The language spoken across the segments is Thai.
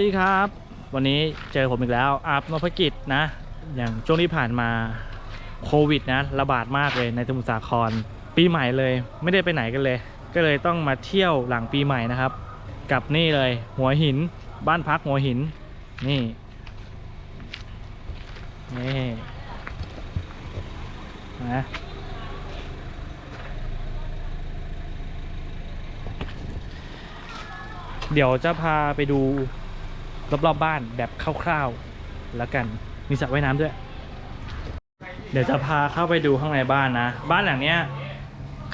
วัสดีครับ วันนี้เจอผมอีกแล้วอาบนพกิจนะ อย่างช่วงที่ผ่านมาโควิดนะระบาดมากเลยในสมุทรสาคร ปีใหม่เลย ไม่ได้ไปไหนกันเลย ก็เลยต้องมาเที่ยวหลังปีใหม่นะครับ กับนี่เลย หัวหิน บ้านพักหัวหิน นี่นี่นะเดี๋ยวจะพาไปดู รอบๆบบ้านแบบคร่าวๆแล้วกันมีสระว่ายน้ำด้วย เดี๋ยวจะพาเข้าไปดูข้างในบ้านนะ บ้านหลังเนี้ย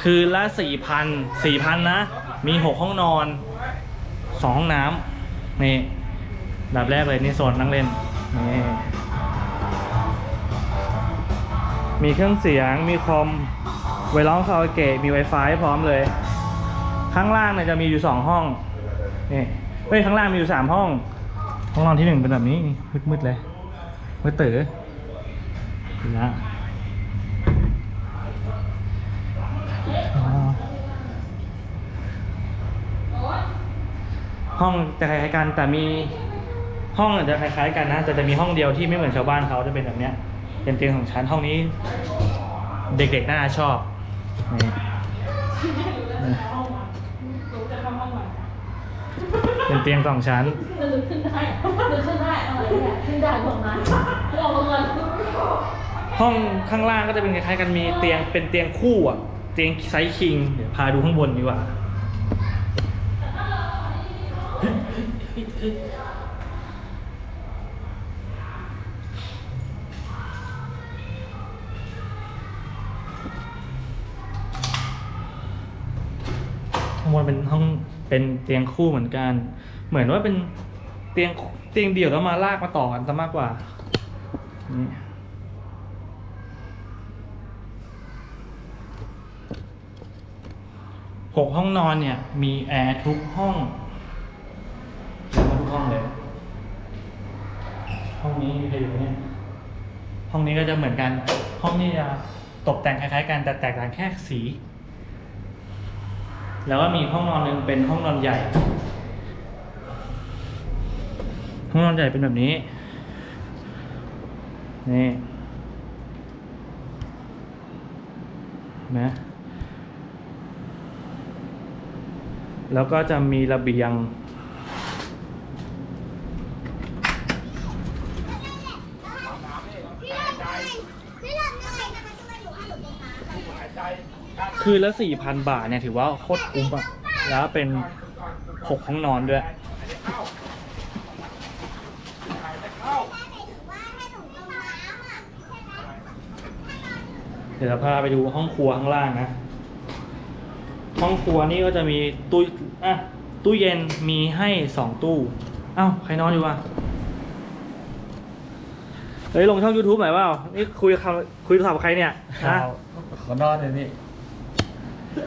คืนละสี่พันสี่พันนะ มีหกห้องนอนสองห้องน้ำนี่ดับแรกเลยนี่โซนนั่งเล่นนี่มีเครื่องเสียงมีคอมไว้ร้องคาราโอเกะมี Wi-Fi พร้อมเลย ข้างล่างเนี่ยจะมีอยู่สองห้องนี่เฮ้ยข้างล่างมีอยู่สามห้อง ห้องนอนที่หนึ่งเป็นแบบนี้มืดๆเลยมืดตื่อนะห้องจะคล้ายๆกันแต่มีห้องจะคล้ายๆกันนะแต่จะมีห้องเดียวที่ไม่เหมือนชาวบ้านเขาจะเป็นแบบเนี้ยเป็นเตียงของชั้นห้องนี้ เด็กๆน่าชอบนี่ เป็นเตียงสองชั้นนึกขึ้นได้นึกขึ้นได้อะไรเนี่ยขึ้นได้ของนั้นออกมาเงินห้องข้างล่างก็จะเป็นคล้ายๆกันมีเตียงเป็นเตียงคู่อะ เตียงไซส์คิง เดี๋ยวพาดูข้างบนดีกว่า เป็นเตียงคู่เหมือนกัน เหมือนว่าเป็นเตียงเตียงเดี่ยวแล้วมาลากมาต่อกันซะมากกว่านี่หกห้องนอนเนี่ย มีแอร์ทุกห้องทุกห้องเลย ห้องนี้มีใครอยู่เนี่ยห้องนี้ก็จะเหมือนกัน ห้องนี้จะตกแต่งคล้ายๆกันแต่แตกต่างแค่สี แล้วก็มีห้องนอนหนึ่งเป็นห้องนอนใหญ่ ห้องนอนใหญ่เป็นแบบนี้ นี่นะแล้วก็จะมีระเบียง คืนละสี่พันบาทเนี่ยถือว่าโคตรคุ้มอะแล้วเป็นหกห้องนอนด้วย เดี๋ยวเราพาไปดูห้องครัวข้างล่างนะ ห้องครัวนี่ก็จะมีตู้อะตู้เย็นมีให้สองตู้เอ้าใครนอนอยู่วะเฮ้ย ลงช่อง YouTube หน่อยเปล่า นี่คุยคุยโทรศัพท์กับใครเนี่ยฮะ ขอนอนเลยพี่ ด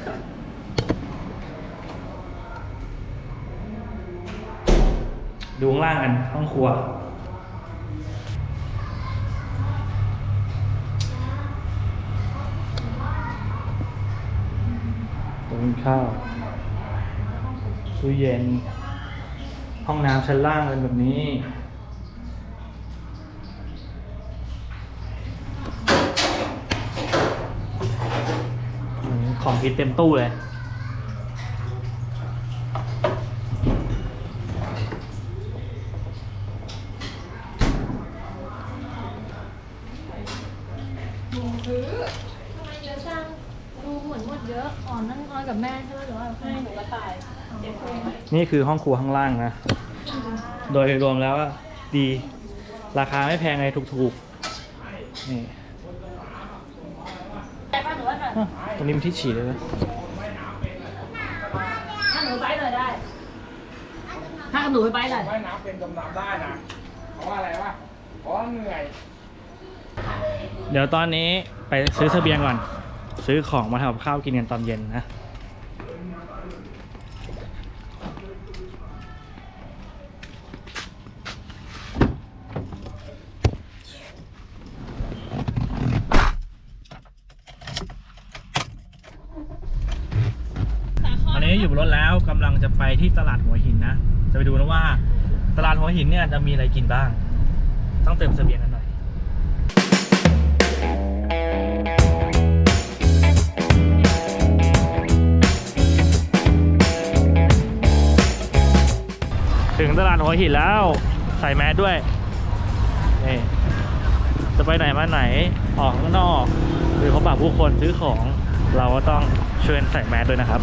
ูข้างล่างกันห้องครัว ตรงข้าวตู้เย็น ห้องน้ำชั้นล่างเป็นแบบนี้ ของพิษเต็มตู้เลยทำไมเยอะจัง ดูเหมือนหมดเยอะอ่อนนั่นนอนกับแม่ใช่ไหมหรือว่าให้หนูก็ตายเจ็บเลยนี่คือห้องครัวข้างล่างนะ โดยรวมแล้วก็ดี ราคาไม่แพงเลยถูกๆ นี่ แต่ป้าหนูว่าหน่อย อะ ตรงนี้มีที่ฉี่เลยนะถ้าหนูไปเลยได้ ถ้าหนูไปไปเลยว่ายน้ำเป็นจมน้ำได้นะ เพราะว่าอะไรวะ เพราะว่าเหนื่อย เดี๋ยวตอนนี้ไปซื้อเสบียงก่อน ซื้อของมาทำกับข้าวกินกันตอนเย็นนะ ตอนนี้อยู่บนรถแล้วกำลังจะไปที่ตลาดหัวหินนะ จะไปดูนะว่า ต ตลาดหัวหินเนี่ยจะ มีอะไรกินบ้าง ต้องเติมเสบียงกันหน่อย ถึงตลาดหัวหินแล้ว ใส่แมสด้วย นี่ จะไปไหนมาไหน ออกข้างนอก หรือเขาปะผู้คนซื้อของ เราก็ต้องช่วยกันใส่แมสด้วยนะครับ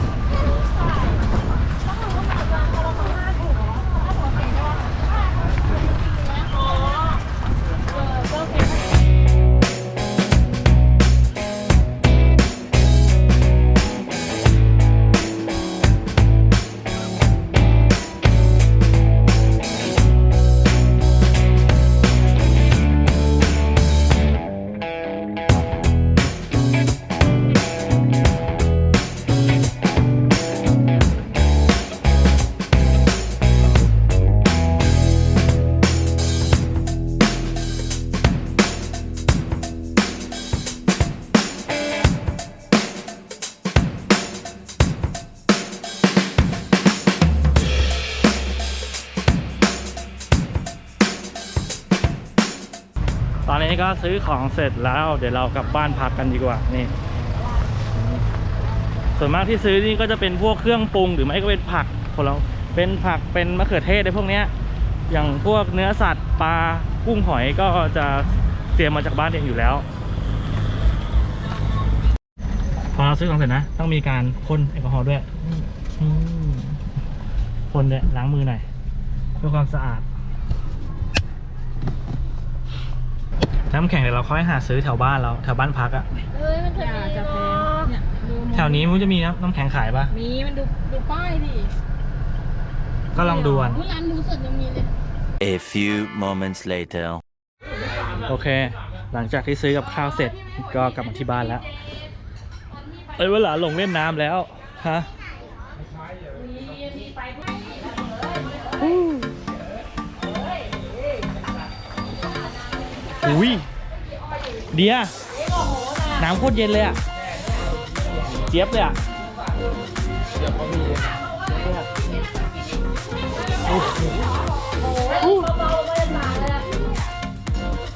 ตอนนี้ก็ซื้อของเสร็จแล้ว เดี๋ยวเรากลับบ้านพักกันดีกว่านี่ ส่วนมากที่ซื้อนี่ก็จะเป็นพวกเครื่องปรุงหรือไม่ก็เป็นผักของเราเป็นผักเป็นมะเขือเทศในพวกเนี้ยอย่างพวกเนื้อสัตว์ปลากุ้งหอยก็จะเตรียมมาจากบ้านเองอยู่แล้ว พอเราซื้อของเสร็จนะ ต้องมีการพ่นแอลกอฮอล์ด้วยพ่นด้วยล้างมือหน่อยเพื่อความสะอาด น้ำแข็งเดี๋ยวเราค่อยหาซื้อแถวบ้านเราแถวบ้านพักอะเฮ้ยมันจะอยากมีจะหรแพองเนี่ยดูมุมแถวนี้มันจะมีน้ำน้ำแข็งขายปะมีมันดูดูป้ายดิก็ลองดูกันอุ๊ยร้านหมูสดยังมีเลย A few moments later. โอเค หลังจากที่ซื้อกับข้าวเสร็จก็กลับมาที่บ้านแล้วเอ้ยเวลาลงเล่นน้ำแล้ว ฮะอุ้ ยเดียน้ำโคตรเย็นเลยอะ เจี๊ยบเลยอะ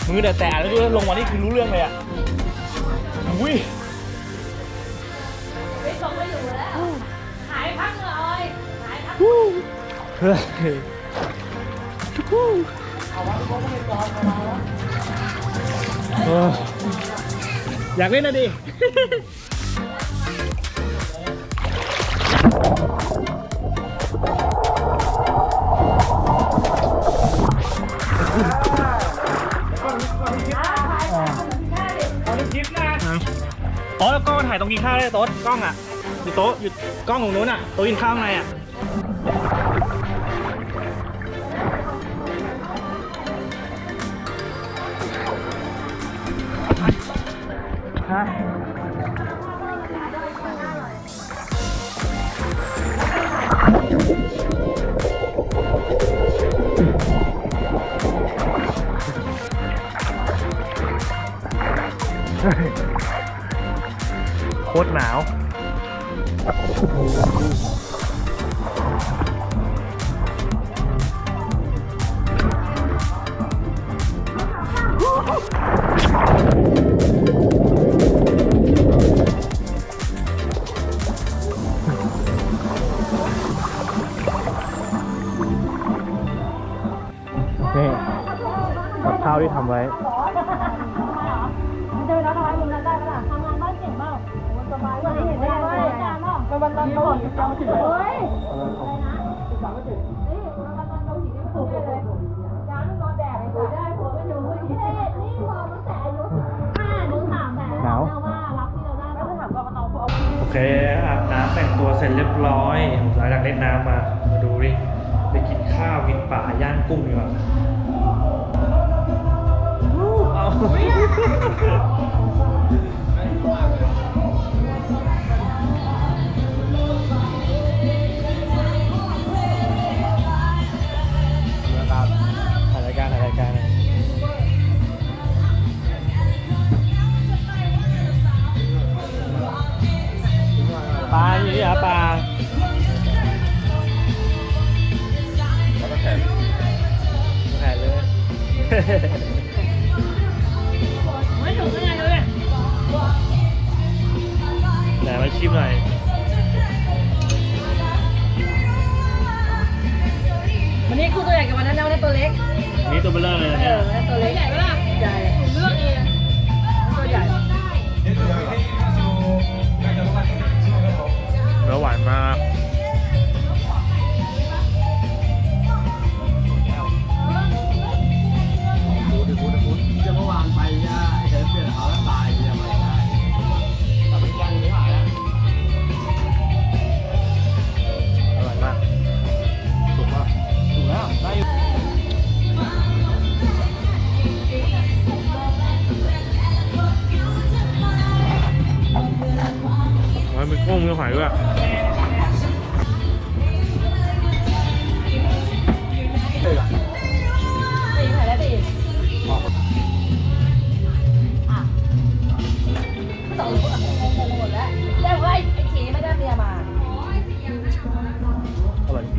มือแต่แต่แล้วด้วยลงมานี่คือรู้เรื่องเลยอะ อุ้ยหายพักเลยหายพักเฮ้ยเออ อยากเล่นนะดิโต๊ะแล้วกล้องมาถ่ายตรงกินข้าวได้โต๊ะกล้องอะอยู่โต๊ะอยู่กล้องของนู้นอะโต๊ะกินข้าวข้างในอะ ฮะโคตรหนาว เอาโอเคอาบน้ำแต่งตัวเสร็จเรียบร้อยหลังจากเล่นน้ำมา มาดูดิ ไปกินข้าวกินป่าย่างกุ้งดีกว่าเอา หาปลาแผ่เลย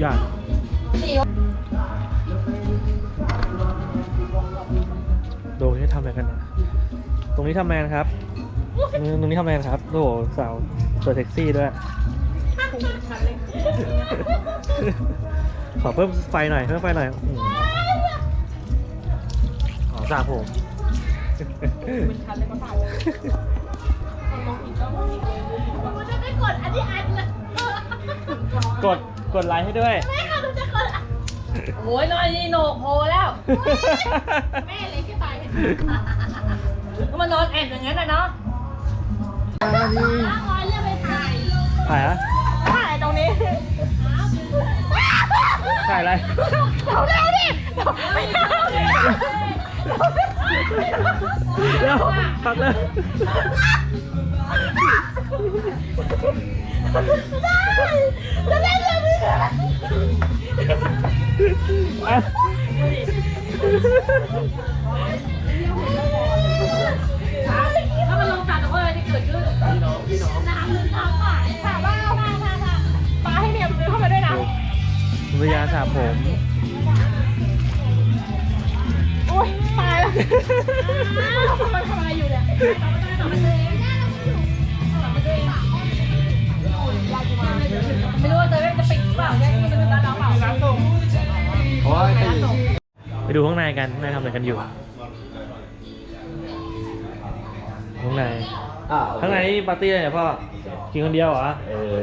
อร่อยทุกอย่างตีดูที่ทำอะไรกันเนี่ยตรงนี้ทำอะไรกันครับ ตรงนี้ทำอะไรกันครับโอ้โหสาวสวยเซ็กซี่ด้วย ขอเพิ่มไฟหน่อย เพิ่มไฟหน่อยอืมอ๋อสระผมกูจะไม่กดอันที่อันเลยกด กดไลค์ให้ด้วย แม่ค่ะกูจะกดโอ้ยน้อยนี่โหนกโพแล้ว แม่เล็กที่ตายเห็นก็มานอนแอบอย่างนั้นนะเนาะร้อยเรียกไปถ่ายถ่ายอะถ่ายตรงนี้ถ่ายอะไรเดี๋ยวเร็วดิไม่เอาดิเร็วพักเลยจะเล่นเรื่องนี้อะ ถ้ามันลงตัดแล้วอะไรจะเกิดขึ้นพี่น้องพี่น้องน้ำลึกน้ำป่าถามว่าเอามาค่ะค่ะปลาให้เมียซื้อเข้ามาด้วยนะวิยาสระผมโอ๊ยตายแล้วมันทำอะไรอยู่เนี่ย ไม่รู้ว่าเตยจะปิดเปล่าเนี่ยนี่มันร้านเราเปล่าร้านส่งโอ้ยไปดูข้างในกันข้างในทำอะไรกันอยู่ ข้างในอ่าข้างในนี่ปาร์ตี้อะไรเนี่ยพ่อ กินคนเดียวเหรอ เออ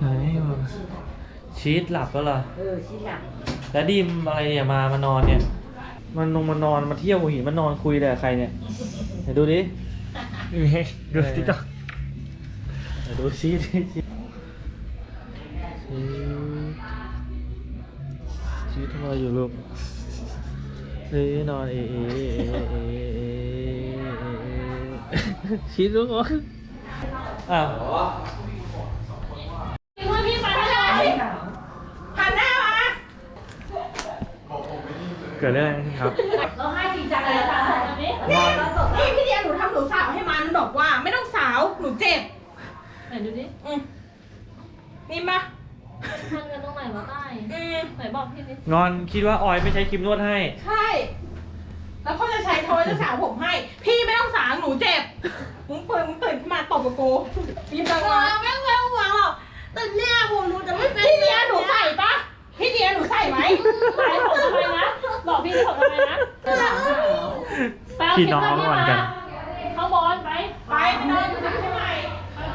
เฮ้ยชีสหลับก็เหรอ เออชิ้นหนักแล้วดิมอะไรเนี่ยมามานอนเนี่ย มันลงมานอนมาเที่ยวหัวหินมานอนคุยอะไรกับใครเนี่ยไหนดูดิดูติ๊กต็อก ดูชีสชีสชีสทำอะไรอยู่ลูกเอ้ยนอนเอเอเอเอเอเอชีสลูกเหรออ้าวพี่มาทำอะไรหันหน้ามาเกิดเรื่องอะไรขึ้นครับเราให้จริงจังเลยค่ะตอนนี้พี่พี่เดียหนูทำหนูสาวให้มันมันบอกว่าไม่ต้องสาวหนูเจ็บ ไหนดูดิอืมนี่ปะทำกันตรงไหนวะใต้อืมไหนบอกพี่ดิงอนคิดว่าออยไม่ใช้ครีมนวดให้ ใช่ แล้วเขาจะใช้โทรจะสาวผมให้ พี่ไม่ต้องสาวหนูเจ็บ มึงเปิดมึงตื่นขึ้นมาตบกับกูยิ้มดังมาไม่ไม่ต้องห่วงหรอกแต่เนี่ยผมหนูจะไม่เป็นพี่เดียหนูใส่ปะพี่เดียหนูใส่ไหมใส่ผมทำไมนะ บอกพี่ที่ผมทำไมนะไปเอาพี่คลิปน้องมาพี่งอนมากันเขาบอลไป ไปไปนอนหนูทำให้ใ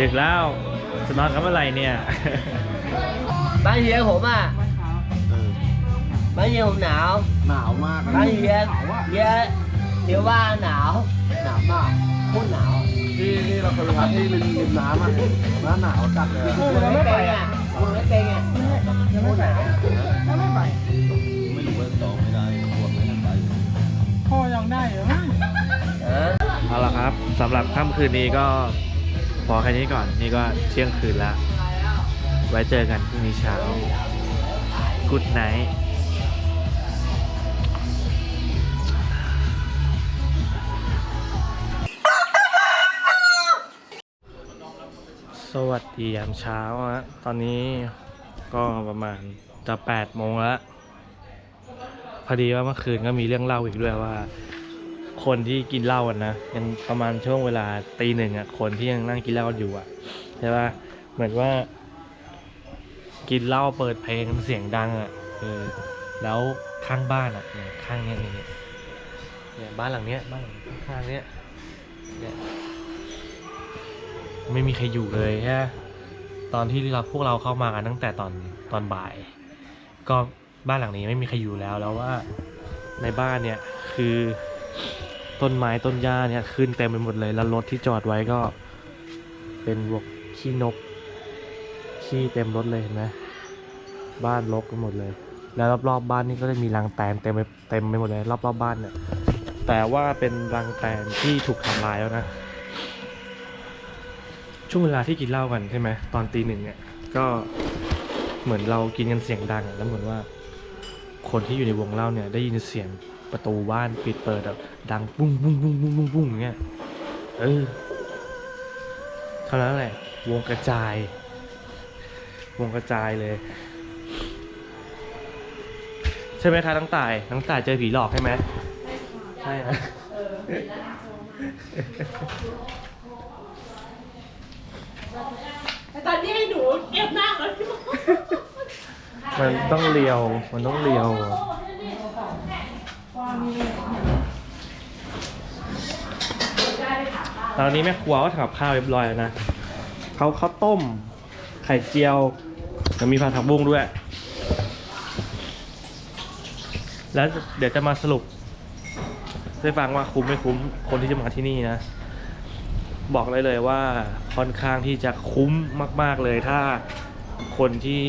ดึกแล้วจะนอนกันเมื่อไหร่เนี่ย บ้านเฮียผมอะบ้านเฮียผมหนาวหนาวมากบ้านเฮียเฮียเดี๋ยวว่าหนาวหนาวมากโคตรหนาวอะที่ที่เราเคยไปพักที่ริมริมน้ำอะหน้าหนาวจัดเลยอะมึงไม่ไปอะมึงไม่เป็นอะโคตรหนาวพ่อยังได้เหรอเออเอาละครับสำหรับค่ำคืนนี้ก็ พอแค่นี้ก่อนนี่ก็เที่ยงคืนแล้วไว้เจอกันพรุ่งนี้เช้า Good night สวัสดียามเช้าฮะตอนนี้ก็ประมาณจะ8โมงแล้ว พอดีว่าเมื่อคืนก็มีเรื่องเล่าอีกด้วยว่า คนที่กินเหล้ากันนะยังประมาณช่วงเวลาตีหนึ่งอะคนที่ยังนั่งกินเหล้าอยู่อะใช่ป่ะเหมือนว่า กินเหล้าเปิดเพลงเสียงดังอะเออแล้วข้างบ้านอะเนี่ยข้างเนี้ยเนี่ยเนี่ยบ้านหลังเนี้ยบ้านหลังข้างเนี้ยเนี่ยไม่มีใครอยู่เลยฮะตอนที่เราพวกเราเข้ามากันตั้งแต่ตอนตอนบ่าย ก็บ้านหลังนี้ไม่มีใครอยู่แล้วแล้วว่าในบ้านเนี่ยคือ ต้นไม้ต้นหญ้าเนี่ยขึ้นเต็มไปหมดเลยแล้วรถที่จอดไว้ก็ เป็นพวกขี้นกขี้เต็มรถเลยเห็นไหมบ้านรกไปหมดเลย แล้วรอบๆบ้านนี่ก็จะมีรังแตนเต็มไปเต็มไปหมดเลย รอบๆบ้านเนี่ยแต่ว่าเป็นรังแตนที่ถูกทำลายแล้วนะช่วงเวลาที่กินเหล้ากันใช่ไหมตอนตีหนึ่งเนี่ยก็เหมือนเรากินกันเสียงดังอะแล้วเหมือนว่า คนที่อยู่ในวงเล่าเนี่ยได้ยินเสียง ประตูบ้านปิดเปิดแบบดังปุ้งปุ้งปุ้งปุ้งปุ้งปุ้งอย่างเงี้ยเออเท่านั้นแหละ วงกระจาย วงกระจายเลย ใช่ไหมคะทั้งต่ายทั้งต่ายเจอผีหลอกใช่ไหมใช่ฮะแต่ตอนนี้ให้หนูเก็บหน้าก่อนมันต้องเลียว มันต้องเลียว ตอนนี้แม่ครัวก็ทำกับข้าวเรียบร้อยแล้วนะเขาเขาวต้ม ไข่เจียวแล้วมีผัดผักบุ้งด้วย แล้วเดี๋ยวจะมาสรุปให้ฟังว่าคุ้มไม่คุ้มคนที่จะมาที่นี่นะ บอกเลยเลยว่าค่อนข้างที่จะคุ้มมาก ๆเลยถ้าคนที่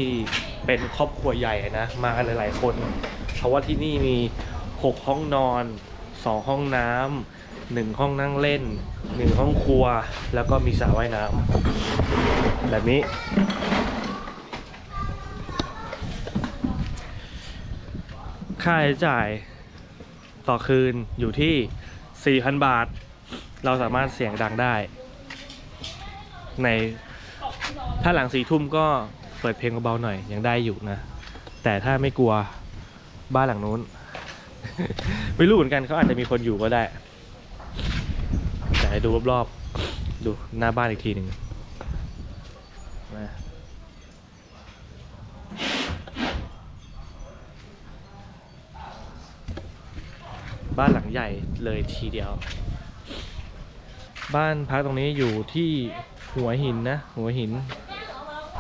เป็นครอบครัวใหญ่นะ มากันหลาย ๆ คน เพราะว่าที่นี่มี 6 ห้องนอน 2 ห้องน้ำหนึ่งห้องนั่งเล่น 1 ห้องครัว แล้วก็มีสระว่ายน้ำแบบนี้ ค่าใช้จ่ายต่อคืนอยู่ที่ 4,000 บาท เราสามารถเสียงดังได้ ในถ้าหลังสี่ทุ่มก็เปิดเพลงเบาๆหน่อยยังได้อยู่นะ แต่ถ้าไม่กลัวบ้านหลังนู้น ไม่รู้เหมือนกันเขาอาจจะมีคนอยู่ก็ได้ แต่ดูรอบๆ ดูหน้าบ้านอีกทีหนึ่งบ้านหลังใหญ่เลยทีเดียว บ้านพักตรงนี้อยู่ที่หัวหินนะ หัวหิน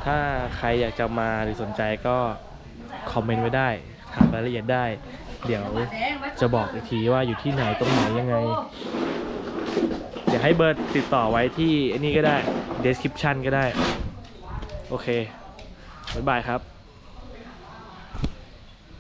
ถ้าใครอยากจะมาหรือสนใจก็ คอมเมนต์ไว้ได้ ถามรายละเอียดได้ เดี๋ยวจะบอกอีกทีว่าอยู่ที่ไหนตรงไหนยังไง เดี๋ยวให้เบอร์ติดต่อไว้ที่นี่ก็ได้ description ก็ได้ โอเคบ๊ายบายครับ